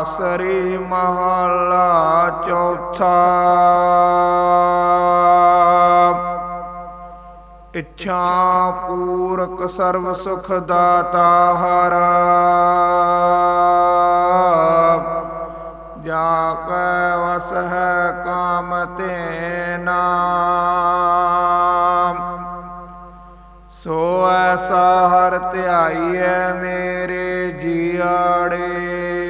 ਤਨਾਸਰੀ ਮਹਲਾ ਚੌਥਾ। ਇੱਛਾ ਪੂਰਕ ਸਰਬ ਸੁਖ ਦਾਤਾ ਹਰਾ। ਜਾ ਕੈ ਵਸ ਹੈ ਕਾਮ ਤੇ ਨਾਮ। ਸੋ ਐਸਾ ਹਰ ਧਿਆਈਐ ਮੇਰੇ ਜੀਆੜੇ।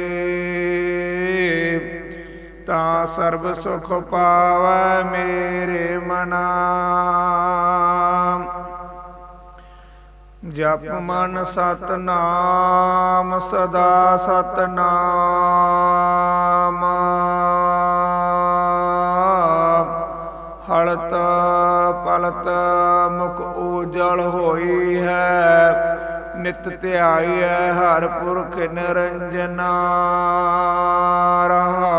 ਤਾਂ ਸਰਬ ਸੁਖ ਪਾਵੈ ਮੇਰੇ ਮਨਾ। ਜਪ ਮਨ ਸਤਨਾਮ, ਸਦਾ ਸਤਨਾਮ। ਹਲਤ ਪਲਤ ਮੁਖ ਉਜਲ ਹੋਈ ਹੈ, ਨਿਤ ਧਿਆਈਐ ਹਰ ਪੁਰਖ ਨਿਰੰਜਨਾ। ਰਹਾਉ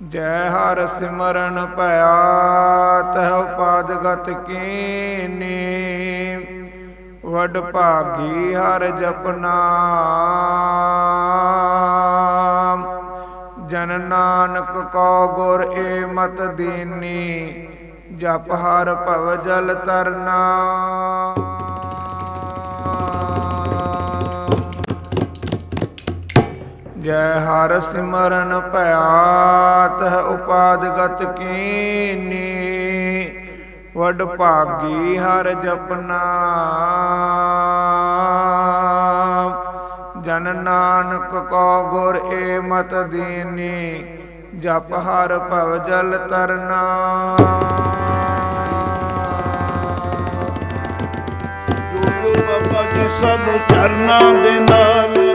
ਜੈ ਹਰ ਸਿਮਰਨ ਭਇਆ, ਤਹ ਪਦ ਗਤ ਕੀਨੀ। ਵਡ ਭਾਗੀ ਹਰ ਜਪਨਾ ਜਨ ਨਾਨਕ ਕੋ ਗੁਰ ਏ ਮਤ ਦੀਨੀ, ਜਪ ਹਰ ਭਵ ਜਲ ਤਰਨਾ ਜੈ ਹਰ ਸਿਮਰਨ ਭਇਆ ਤਹ ਉਪਾਦ ਗਤ ਕੀਨੀ। ਵਡ ਭਾਗੀ ਹਰ ਜਪਨਾ। ਜਨ ਨਾਨਕ ਕੋ ਗੁਰ ਏ ਮਤ ਦੀਨੀ, ਜਪ ਹਰ ਭਵ ਜਲ ਤਰਨਾ। ਜੋ ਬਾਬਾ ਸਭ ਚਰਨਾਂ ਦੇ ਨਾਲ